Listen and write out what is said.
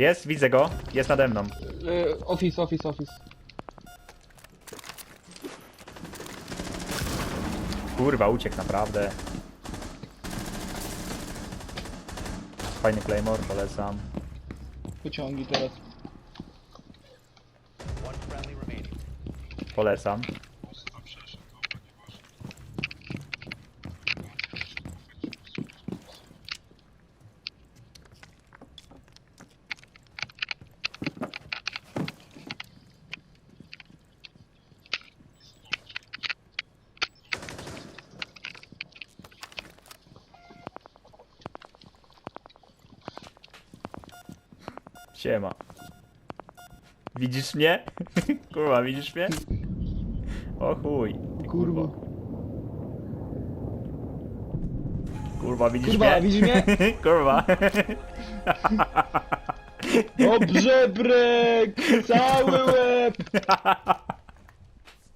Jest, widzę go. Jest nade mną. Y, office, office, office. Kurwa, uciekł naprawdę. Fajny Claymore, polecam. Pociągi teraz. Polecam. Siema. Widzisz mnie? Kurwa, widzisz mnie? O chuj. Ty Kurwa. Kurwa, widzisz Kurwa, mnie? widzisz mnie? Kurwa. Dobrze, brek! Cały łeb!